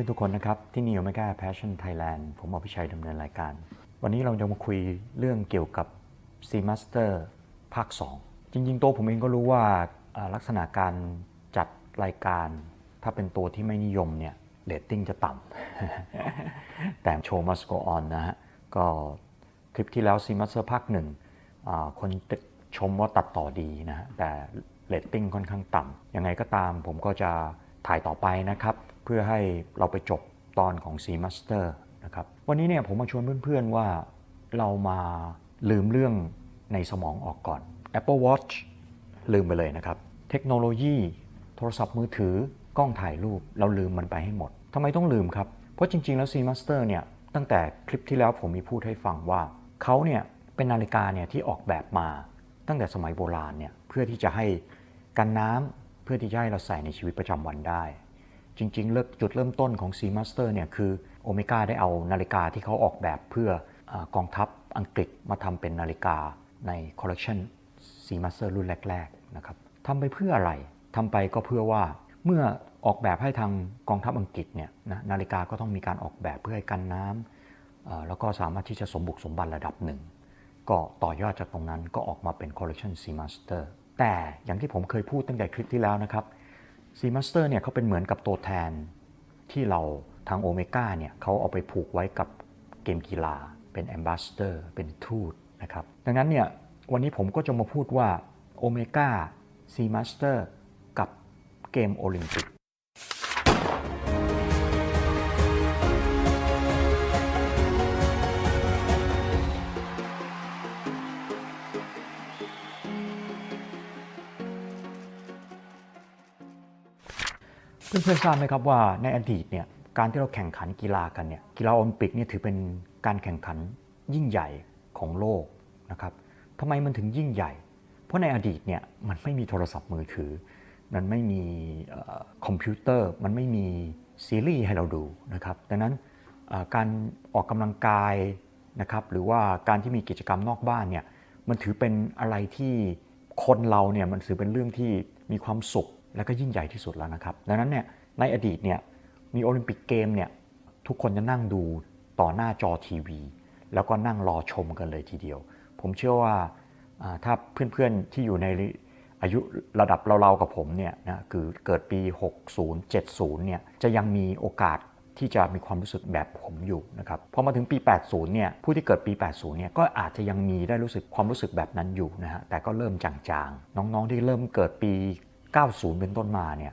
พื่อนๆทุกคนนะครับ ที่นี่ Omega Passion Thailand ผมอภิชัยดำเนินรายการ วันนี้เราจะมาคุยเรื่องเกี่ยวกับ C Master ภาค 2 จริงๆ ตัวผมเองก็รู้ว่าลักษณะการจัดรายการ ถ้าเป็นตัวที่ไม่นิยมเนี่ยเรตติ้งจะต่ำแต่โชว์ must go on นะฮะ ก็คลิปที่แล้ว C Master ภาคหนึ่งคนชมว่าตัดต่อดีนะฮะ แต่เรตติ้งค่อนข้างต่ำยังไงก็ตามผมก็จะถ่ายต่อไปนะครับ เพื่อให้เราไปจบตอนของ C Master นะครับวันนี้เนี่ยผมมาชวนเพื่อนๆว่าเรามาลืมเรื่องในสมองออกก่อน Apple Watch ลืมไปเลยนะครับ เทคโนโลยี โทรศัพท์มือถือกล้องถ่ายรูปเราลืมมันไปให้หมดทำไมต้องลืมครับ เพราะจริงๆ แล้ว C Master เนี่ยตั้งแต่คลิปที่แล้วผมมีพูดให้ฟังว่าเขาเนี่ยเป็นนาฬิกาเนี่ยที่ออกแบบมาตั้งแต่สมัยโบราณเนี่ยเพื่อที่จะให้กันน้ำเพื่อที่จะให้เราใส่ในชีวิตประจำวันได้ จริงๆเริ่มจุดเริ่มต้นของ C Master เนี่ยคือโอเมก้าได้เอานาฬิกาที่เขาออกแบบเพื่ออกองทัพอังกฤษมาทำเป็นนาฬิกาในคอลเลกชัน C Master รุ่นแรกๆนะครับทำไปเพื่ออะไรทำไปก็เพื่อว่าเมื่อออกแบบให้ทางกองทัพอังกฤษเนี่ยนะนาฬิกาก็ต้องมีการออกแบบเพื่อให้กันน้ำแล้วก็สามารถที่จะสมบุกสมบันระดับหนึ่ง ก็ต่อยอดจากตรงนั้นก็ออกมาเป็นคอลเลกชัน C Master แต่อย่างที่ผมเคยพูดตั้งแต่คลิปที่แล้วนะครับ ซีมัสเตอร์เนี่ยเขาเป็นเหมือนกับตัวแทนที่เราทางโอเมก้าเนี่ยเขาเอาไปผูกไว้กับเกมกีฬา เป็นแอมบาสเตอร์เป็นทูตนะครับดังนั้นเนี่ยวันนี้ผมก็จะมาพูดว่าโอเมก้า C Master กับเกมโอลิมปิก เพื่อนๆทราบไหมครับว่าในอดีตเนี่ยการที่เราแข่งขันกีฬากันเนี่ยกีฬาโอลิมปิกเนี่ยถือเป็นการแข่งขันยิ่งใหญ่ของโลกนะครับทำไมมันถึงยิ่งใหญ่ เพราะในอดีตเนี่ยมันไม่มีโทรศัพท์มือถือ มันไม่มีอคอมพิวเตอร์ มันไม่มีซีรีส์ให้เราดูนะครับดังนั้นการออกกำลังกายนะครับหรือว่าการที่มีกิจกรรมนอกบ้านเนี่ยมันถือเป็นอะไรที่คนเราเนี่ยมันถือเป็นเรื่องที่มีความสุข และก็ยิ่งใหญ่ที่สุดแล้วนะครับ ดังนั้นเนี่ยในอดีตเนี่ยมีโอลิมปิกเกมเนี่ยทุกคนจะนั่งดูต่อหน้าจอทีวี แล้วก็นั่งรอชมกันเลยทีเดียว ผมเชื่อว่าอ่าถ้าเพื่อนๆที่อยู่ในอายุระดับเราๆกับผมเนี่ยนะคือเกิดปี 60 70 เนี่ยจะยังมีโอกาสที่จะมีความรู้สึกแบบผมอยู่นะครับพอมาถึงปี 80 เนี่ยผู้ที่เกิดปี 80 เนี่ยก็อาจจะยังมีได้รู้สึกความรู้สึกแบบนั้นอยู่นะฮะแต่ก็เริ่มจางๆ น้องๆที่เริ่มเกิดปี 90 เป็นต้นมาเนี่ย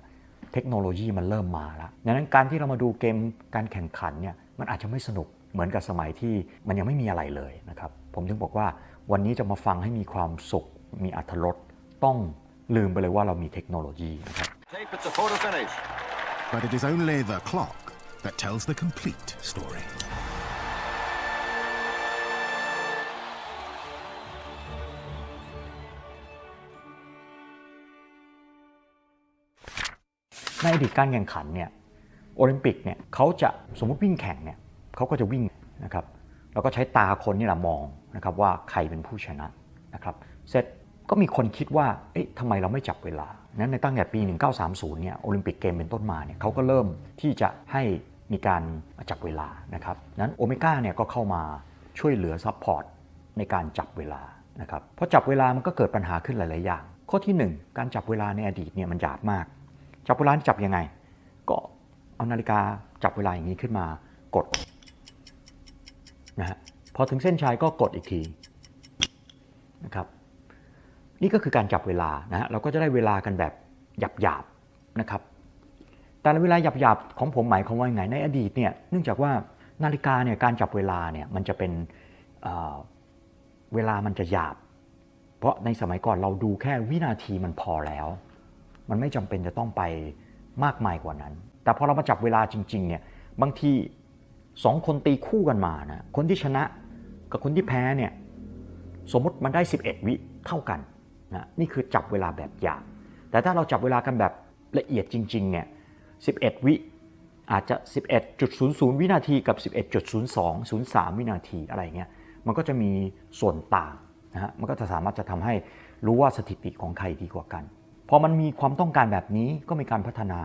เทคโนโลยีมันเริ่มมาแล้วดังนั้นการที่เรามาดูเกมการแข่งขันเนี่ยมันอาจจะไม่สนุกเหมือนกับสมัยที่มันยังไม่มีอะไรเลยนะครับ ผมถึงบอกว่าวันนี้จะมาฟังให้มีความสุข มีอัธรสต้องลืมไปเลยว่าเรามีเทคโนโลยีนะครับ Tape at the photo finish. But it is only the clock that tells the complete story. ในอดีตการแข่งขันเนี่ยโอลิมปิกเนี่ยเขาจะสมมติวิ่งแข่งเนี่ยเขาก็จะวิ่งนะครับแล้วก็ใช้ตาคนนี่แหละมองนะครับว่าใครเป็นผู้ชนะนะครับเสร็จก็มีคนคิดว่าเอ๊ะทำไมเราไม่จับเวลานั้นในตั้งแต่ปี 1930 เนี่ยโอลิมปิกเกมเป็นต้นมาเนี่ยเขาก็เริ่มที่จะให้มีการจับเวลานะครับนั้นโอเมก้าเนี่ยก็เข้ามาช่วยเหลือซัพพอร์ตในการจับเวลานะครับพอจับเวลามันก็เกิดปัญหาขึ้นหลาย ๆ อย่าง ข้อที่หนึ่งการจับเวลาในอดีตเนี่ยมันหยาบมาก จับเวลาจับยังไง ก็เอานาฬิกาจับเวลาอย่างนี้ขึ้นมากดนะฮะพอถึงเส้นชัยก็กดอีกทีนะครับนี่ก็คือการจับเวลานะฮะเราก็จะได้เวลากันแบบหยาบๆนะครับแต่เวลาหยาบๆของผมหมายความว่าไงในอดีตเนี่ยเนื่องจากว่านาฬิกาเนี่ยการจับเวลาเนี่ยมันจะเป็นเเวลามันจะหยาบ เพราะในสมัยก่อนเราดูแค่วินาทีมันพอแล้ว มันไม่จำเป็นจะต้องไปมากมายกว่านั้น แต่พอเรามาจับเวลาจริงๆเนี่ยบางทีสองคนตีคู่กันมานะคนที่ชนะกับคนที่แพ้เนี่ยสมมติมันได้ 11 วิเท่ากันนะนี่คือจับเวลาแบบหยาบแต่ถ้าเราจับเวลากันแบบละเอียดจริงๆเนี่ย11 วิอาจจะ 11.00 วินาทีกับ 11.02 03 วินาทีอะไรเงี้ยมันก็จะมีส่วนต่างนะฮะมันก็จะสามารถจะทำให้รู้ว่าสถิติของใครดีกว่ากัน พอมันมีความต้องการแบบนี้ก็มีการพัฒนา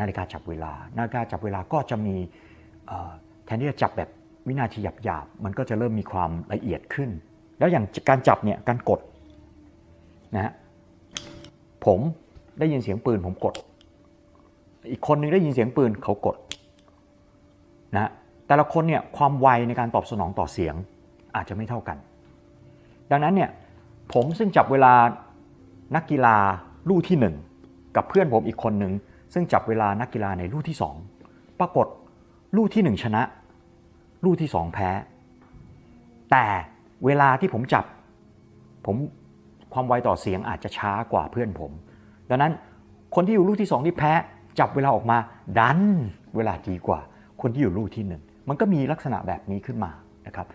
นาฬิกาจับเวลา นาฬิกาจับเวลาก็จะมีแทนที่จะจับแบบวินาทีหยาบๆมันก็จะเริ่มมีความละเอียดขึ้น แล้วอย่างการจับเนี่ยการกดนะฮะผมได้ยินเสียงปืนผมกด อีกคนนึงได้ยินเสียงปืนเขากดนะฮะแต่ละคนเนี่ยความไวในการตอบสนองต่อเสียงอาจจะไม่เท่ากัน ดังนั้นเนี่ยผมซึ่งจับเวลานักกีฬา ลู่ที่หนึ่งกับเพื่อนผมอีกคนหนึ่งซึ่งจับเวลานักกีฬาในลู่ที่สองปรากฏลู่ที่หนึ่งชนะ ลู่ที่สองแพ้ แต่เวลาที่ผมจับ ผมความไวต่อเสียงอาจจะช้ากว่าเพื่อนผม ดังนั้นคนที่อยู่ลู่ที่สองที่แพ้ จับเวลาออกมาดันเวลาดีกว่า คนที่อยู่ลู่ที่หนึ่งมันก็มีลักษณะแบบนี้ขึ้นมานะครับ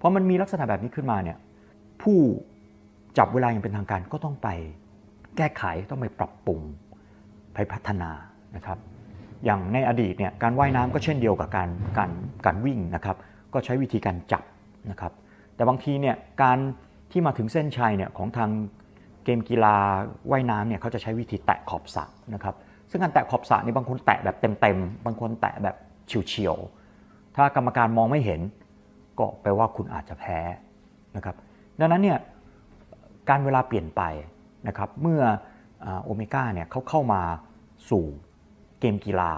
พอมันมีลักษณะแบบนี้ขึ้นมาเนี่ยผู้จับเวลาอย่างเป็นทางการก็ต้องไป แก้ไขต้องไปปรับปรุงไปพัฒนานะครับอย่างในอดีตเนี่ยการว่ายน้ำก็เช่นเดียวกับการการการวิ่งนะครับก็ใช้วิธีการจับนะครับแต่บางทีเนี่ยการที่มาถึงเส้นชัยเนี่ยของทางเกมกีฬาว่ายน้ำเนี่ยเขาจะใช้วิธีแตะขอบสระนะครับซึ่งการแตะขอบสระนี่บางคนแตะแบบเต็มๆบางคนแตะแบบเฉียวๆถ้ากรรมการมองไม่เห็น ก็แปลว่าคุณอาจจะแพ้นะครับดังนั้นเนี่ยการเวลาเปลี่ยนไป นะครับเมื่อโอเมก้าเนี่ยเขาเข้ามาสู่เกมกีฬา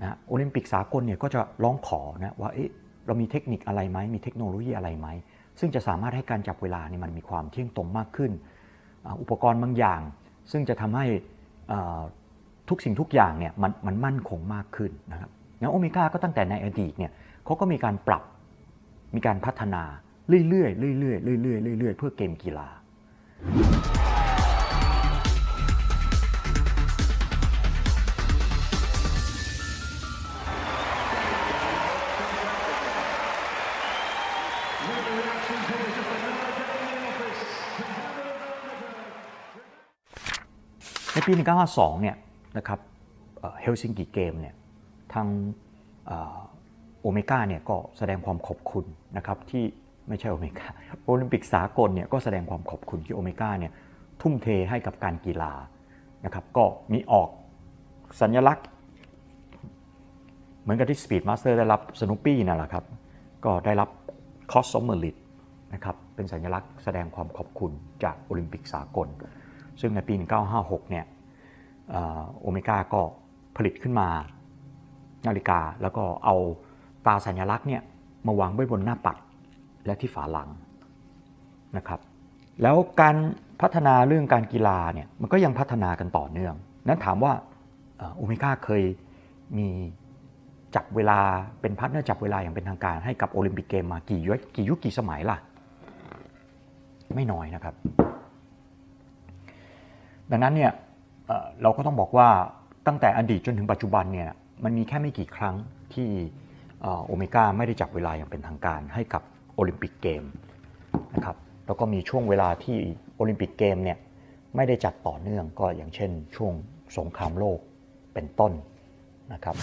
นะโอลิมปิกสากลเนี่ยก็จะร้องขอนะว่าเอ๊ะเรามีเทคนิคอะไรไหมมีเทคโนโลยีอะไรไหม ซึ่งจะสามารถให้การจับเวลาเนี่ยมันมีความเที่ยงตรงมากขึ้น อุปกรณ์บางอย่าง ซึ่งจะทำให้ทุกสิ่งทุกอย่างเนี่ยมันมันมั่นคงมากขึ้นนะครับงั้นโอเมก้าก็ตั้งแต่ในอดีตเนี่ยเขาก็มีการปรับมีการพัฒนาเรื่อยๆเรื่อยๆเรื่อยๆเรื่อยๆเพื่อเกมกีฬา ปี 1952 เนี่ยนะครับเฮลซิงกิเกมเนี่ยทางโอเมก้าเนี่ยก็แสดงความขอบคุณนะครับที่ไม่ใช่โอเมก้าโอลิมปิกสากลเนี่ยก็แสดงความขอบคุณที่โอเมก้าเนี่ยทุ่มเทให้กับการกีฬานะครับก็มีออกสัญลักษณ์ เหมือนกับที่ Speed Master ได้รับสนุปปี้นั่นแหละครับ ก็ได้รับ Cross of Merit นะครับเป็นสัญลักษณ์แสดงความขอบคุณจากโอลิมปิกสากล ซึ่งในปี 1956 เนี่ยโอเมก้าก็ผลิตขึ้นมานาฬิกาแล้วก็เอาตาสัญลักษณ์เนี่ยมาวางไว้บนหน้าปัดและที่ฝาหลังนะครับแล้วการพัฒนาเรื่องการกีฬาเนี่ยมันก็ยังพัฒนากันต่อเนื่อง นั้นถามว่าโอเมก้าเคยมีจับเวลาเป็นพาร์ทเนอร์จับเวลาอย่างเป็นทางการให้กับโอลิมปิกเกมมากี่ยุคกี่ยุคกี่สมัยล่ะ ไม่น้อยนะครับ ดังนั้นเนี่ยเราก็ต้องบอกว่าตั้งแต่อดีตจนถึงปัจจุบันเนี่ยมันมีแค่ไม่กี่ครั้งที่โอเมก้าไม่ได้จับเวลาอย่างเป็นทางการให้กับโอลิมปิกเกมนะครับแล้วก็มีช่วงเวลาที่โอลิมปิกเกมเนี่ยไม่ได้จัดต่อเนื่องก็อย่างเช่น ช่วงสงครามโลกเป็นต้นนะครับ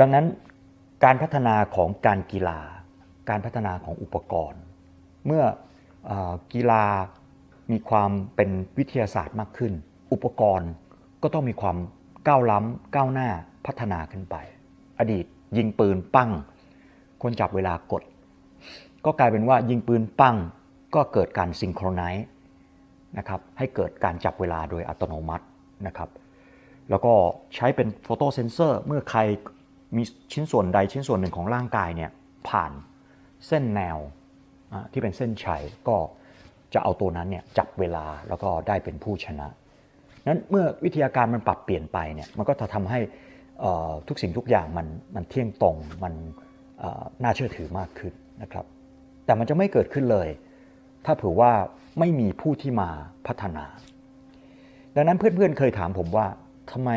ดังนั้นการพัฒนาของการกีฬา การพัฒนาของอุปกรณ์ เมื่ออกีฬามีความเป็นวิทยาศาสตร์มากขึ้น อุปกรณ์ก็ต้องมีความก้าวล้ำก้าวหน้าพัฒนาขึ้นไป อดีตยิงปืนปั้ง คนจับเวลากด ก็กลายเป็นว่ายิงปืนปั้งก็เกิดการซิงโครไนซ์นะครับให้เกิดการจับเวลาโดยอัตโนมัตินะครับแล้วก็ใช้เป็นโฟโตเซนเซอร์เมื่อใคร มีชิ้นส่วนใดชิ้นส่วนหนึ่งของร่างกายเนี่ยผ่านเส้นแนวที่เป็นเส้นชัยก็จะเอาตัวนั้นเนี่ยจับเวลาแล้วก็ได้เป็นผู้ชนะนั้นเมื่อวิทยาการมันปรับเปลี่ยนไปเนี่ยมันก็จะทำให้ทุกสิ่งทุกอย่างมันมันเที่ยงตรงมันน่าเชื่อถือมากขึ้นนะครับ แต่มันจะไม่เกิดขึ้นเลย ถ้าเผื่อว่าไม่มีผู้ที่มาพัฒนา ดังนั้นเพื่อนๆเคยถามผมว่าทำไม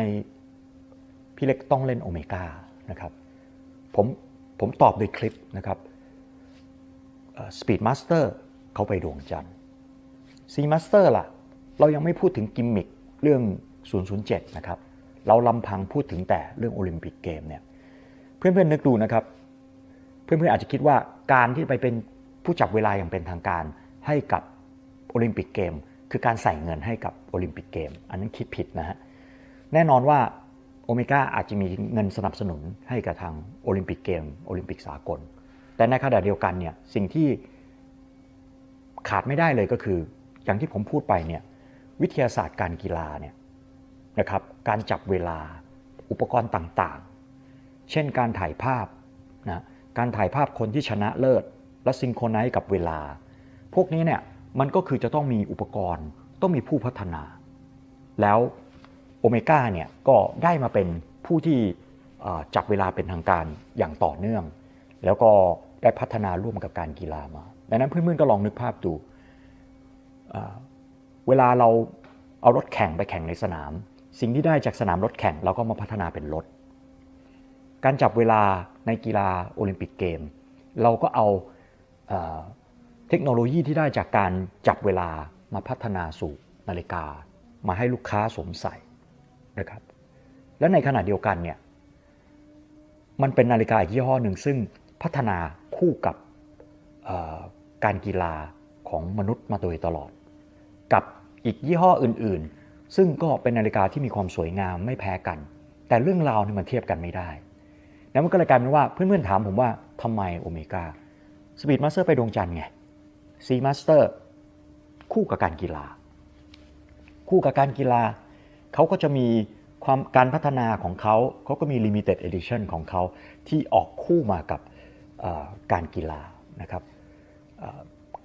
พี่เล็กต้องเล่นโอเมก้า นะครับผมผมตอบโดยคลิปนะครับสปีดมาสเตอร์เขาไปดวงจันทร์ซีมาสเตอร์ล่ะ เรายังไม่พูดถึงกิมมิคเรื่อง 007 นะครับ เราลำพังพูดถึงแต่เรื่องโอลิมปิกเกมเนี่ยเพื่อนๆนึกดูนะครับ เพื่อนๆอาจจะคิดว่าการที่ไปเป็นผู้จับเวลาอย่างเป็นทางการให้กับโอลิมปิกเกม คือการใส่เงินให้กับโอลิมปิกเกม อันนั้นคิดผิดนะฮะแน่นอนว่า โอเมก้าอาจจะมีเงินสนับสนุนให้กับทางโอลิมปิกเกมโอลิมปิกสากล แต่ในขณะเดียวกันเนี่ยสิ่งที่ขาดไม่ได้เลยก็คือ อย่างที่ผมพูดไปเนี่ยวิทยาศาสตร์การกีฬาเนี่ยนะครับการจับเวลาอุปกรณ์ต่างๆ เช่นการถ่ายภาพนะการถ่ายภาพคนที่ชนะเลิศ และซิงโครไนซ์กับเวลา พวกนี้เนี่ยมันก็คือจะต้องมีอุปกรณ์ต้องมีผู้พัฒนา แล้ว โอเมก้าเนี่ยก็ได้มาเป็นผู้ที่จับเวลาเป็นทางการอย่างต่อเนื่อง แล้วก็ได้พัฒนาร่วมกับการกีฬามาดังนั้นเพื่อนๆก็ลองนึกภาพดูเวลาเราเอารถแข่งไปแข่งในสนาม สิ่งที่ได้จากสนามรถแข่งเราก็มาพัฒนาเป็นรถ การจับเวลาในกีฬาโอลิมปิกเกม เราก็เอาเทคโนโลยีที่ได้จากการจับเวลามาพัฒนาสู่นาฬิกา มาให้ลูกค้าสวมใส่ นะครับ และในขณะเดียวกันเนี่ยมันเป็นนาฬิกาอีกยี่ห้อหนึ่งซึ่งพัฒนาคู่กับการกีฬาของมนุษย์มาโดยตลอด กับอีกยี่ห้ออื่นๆ ซึ่งก็เป็นนาฬิกาที่มีความสวยงามไม่แพ้กัน แต่เรื่องราวนี่มันเทียบกันไม่ได้แล้วมันก็เลยกลายเป็นว่าเพื่อนๆถามผมว่าทำไมโอเมก้าสปีดมาสเตอร์ไปดวงจันทร์ไงซีมาสเตอร์คู่กับการกีฬา คู่กับการกีฬา เขาก็จะมีความการพัฒนาของเขาเขาก็มี Limited Edition ของเขาที่ออกคู่มากับการกีฬานะครับ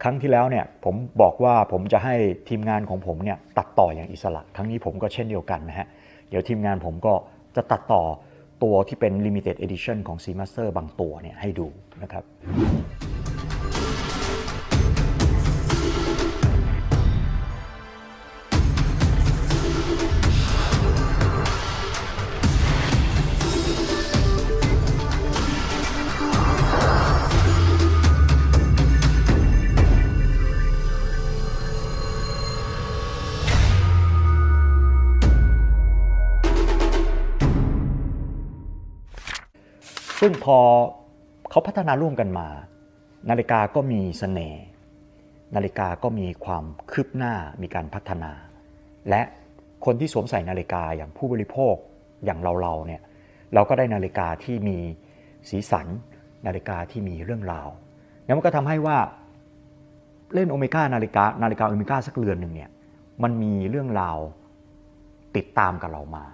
ครั้งที่แล้วเนี่ยผมบอกว่าผมจะให้ทีมงานของผมเนี่ยตัดต่ออย่างอิสระ ครั้งนี้ผมก็เช่นเดียวกันนะฮะเดี๋ยวทีมงานผมก็จะตัดต่อตัวที่เป็น Limited Edition ของ C Master บางตัวเนี่ยให้ดูนะครับ พอเขาพัฒนาร่วมกันมา นาฬิกาก็มีเสน่ห์นาฬิกาก็มีความคืบหน้ามีการพัฒนา และคนที่สวมใส่นาฬิกาอย่างผู้บริโภคอย่างเราๆเนี่ยเราก็ได้นาฬิกาที่มีสีสัน นาฬิกาที่มีเรื่องราวแล้วมันก็ทำให้ว่าเล่นโอเมก้านาฬิกานาฬิกาโอเมก้าสักเรือนหนึ่งเนี่ยมันมีเรื่องราวติดตามกับเรามา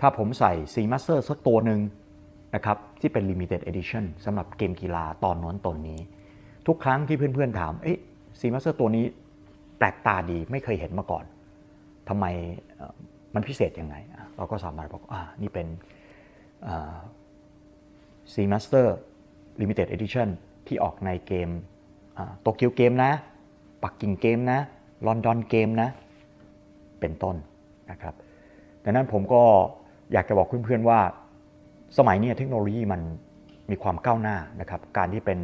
ถ้าผมใส่ C Master สักตัวหนึ่งนะครับ ที่เป็น Limited Edition สำหรับเกมกีฬาตอนน้นตนนี้ ทุกครั้งที่เพื่อนๆถาม เอ๊ะ C Master ตัวนี้แปลกตาดีไม่เคยเห็นมาก่อนทำไมมันพิเศษยังไง เราก็สามารถบอกอ่านี่เป็นอ่า C Master Limited Edition ที่ออกในเกมโตเกียวเกมนะ ปักกิ่งเกมนะ ลอนดอนเกมนะ เป็นต้นนะครับ ดังนั้นผมก็อยากจะบอกเพื่อนๆว่า สมัยนี้เทคโนโลยีมันมีความก้าวหน้านะครับ การที่เป็น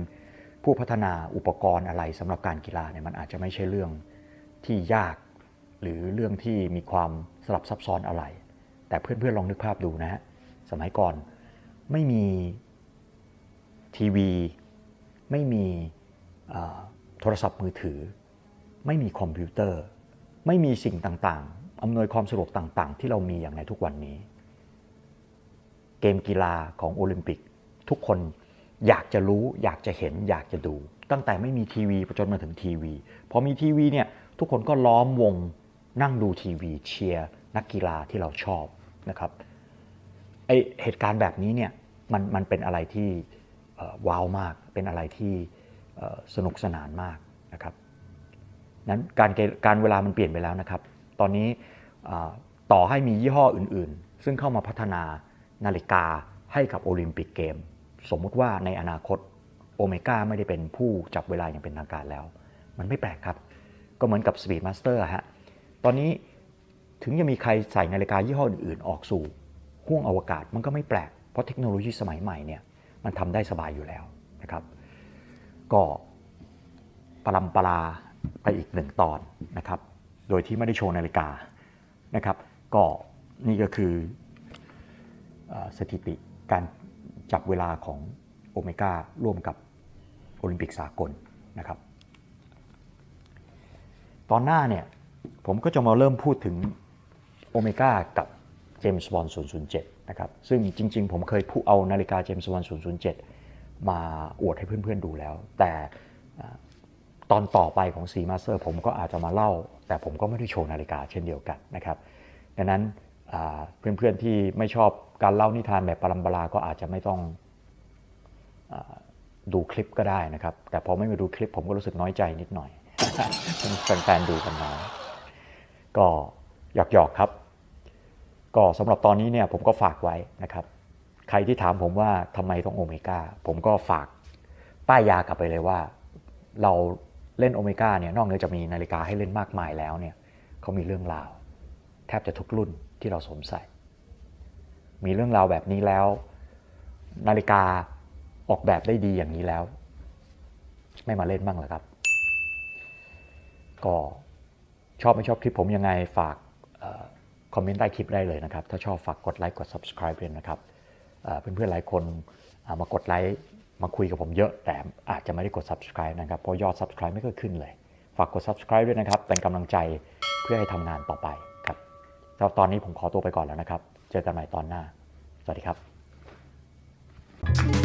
ผู้พัฒนาอุปกรณ์อะไรสำหรับการกีฬาเนี่ยมันอาจจะไม่ใช่เรื่องที่ยาก หรือเรื่องที่มีความสลับซับซ้อนอะไร แต่เพื่อนๆลองนึกภาพดูนะฮะสมัยก่อนไม่มีทีวี ไม่มีโทรศัพท์มือถือ ไม่มีคอมพิวเตอร์ ไม่มีสิ่งต่างๆอำนวยความสะดวกต่างๆ ที่เรามีอย่างในทุกวันนี้ เกมกีฬาของโอลิมปิก ทุกคนอยากจะรู้อยากจะเห็นอยากจะดู ตั้งแต่ไม่มีทีวีจนมาถึงทีวีพอมีทีวีเนี่ยทุกคนก็ล้อมวงนั่งดูทีวีเชียร์นักกีฬาที่เราชอบนะครับไอเหตุการณ์แบบนี้เนี่ยมันมันเป็นอะไรที่ว้าวมาก เป็นอะไรที่สนุกสนานมากนะครับนั้นการการเวลามันเปลี่ยนไปแล้วนะครับ ตอนนี้ต่อให้มียี่ห้ออื่น ๆ ซึ่งเข้ามาพัฒนา นาฬิกาให้กับโอลิมปิกเกม สมมุติว่าในอนาคตโอเมก้าไม่ได้เป็นผู้จับเวลาอย่างเป็นทางการแล้ว มันไม่แปลกครับ ก็เหมือนกับ Speed Master ฮะตอนนี้ถึงจะมีใครใส่นาฬิกายี่ห้ออื่นๆ ออกสู่ห้วงอวกาศมันก็ไม่แปลก เพราะเทคโนโลยีสมัยใหม่เนี่ยมันทำได้สบายอยู่แล้วนะครับ ก็ปรำปราไปอีกหนึ่งตอนนะครับ โดยที่ไม่ได้โชว์นาฬิกานะครับ ก็นี่ก็คือ สถิติการจับเวลาของโอเมก้าร่วมกับโอลิมปิกสากลนะครับ ตอนหน้าเนี่ยผมก็จะมาเริ่มพูดถึงโอเมก้ากับเจมส์บอล007 นะครับ ซึ่งจริง ๆ ผมเคยพูดเอานาฬิกาเจมส์บอล007 มาอวดให้เพื่อน ๆ ดูแล้ว แต่ตอนต่อไปของ C Master ผมก็อาจจะมาเล่า แต่ผมก็ไม่ได้โชว์นาฬิกาเช่นเดียวกันนะครับ ดังนั้น เพื่อนๆที่ไม่ชอบการเล่านิทานแบบปรัมปราก็อาจจะไม่ต้องดูคลิปก็ได้นะครับ แต่พอไม่มาดูคลิปผมก็รู้สึกน้อยใจนิดหน่อยแฟนๆดูกันน้อยก็หยอกๆครับ ก็สำหรับตอนนี้เนี่ยผมก็ฝากไว้นะครับ ใครที่ถามผมว่าทำไมต้องโอเมก้าผมก็ฝากป้ายยากลับไปเลยว่า เราเล่นโอเมก้าเนี่ยนอกเหนือจากมีนาฬิกาให้เล่นมากมายแล้วเนี่ยเขามีเรื่องราว แทบจะทุกรุ่น ที่เราสวมใส่ มีเรื่องราวแบบนี้แล้ว นาฬิกาออกแบบได้ดีอย่างนี้แล้ว ไม่มาเล่นบ้างเหรอครับ ก็ชอบไม่ชอบคลิปผมยังไงฝากคอมเมนต์ใต้คลิปได้เลยนะครับ ถ้าชอบฝากกดไลค์กด subscribe ด้วยนะครับเเพื่อนๆหลายคนามากดไลค์มาคุยกับผมเยอะแต่อาจจะไม่ได้กด subscribe นะครับ เพราะยอด subscribe ไม่เคยขึ้นเลย ฝากกด subscribe ด้วยนะครับ เป็นกำลังใจเพื่อให้ทำงานต่อไป แล้วตอนนี้ผมขอตัวไปก่อนแล้วนะครับ เจอกันใหม่ตอนหน้า สวัสดีครับ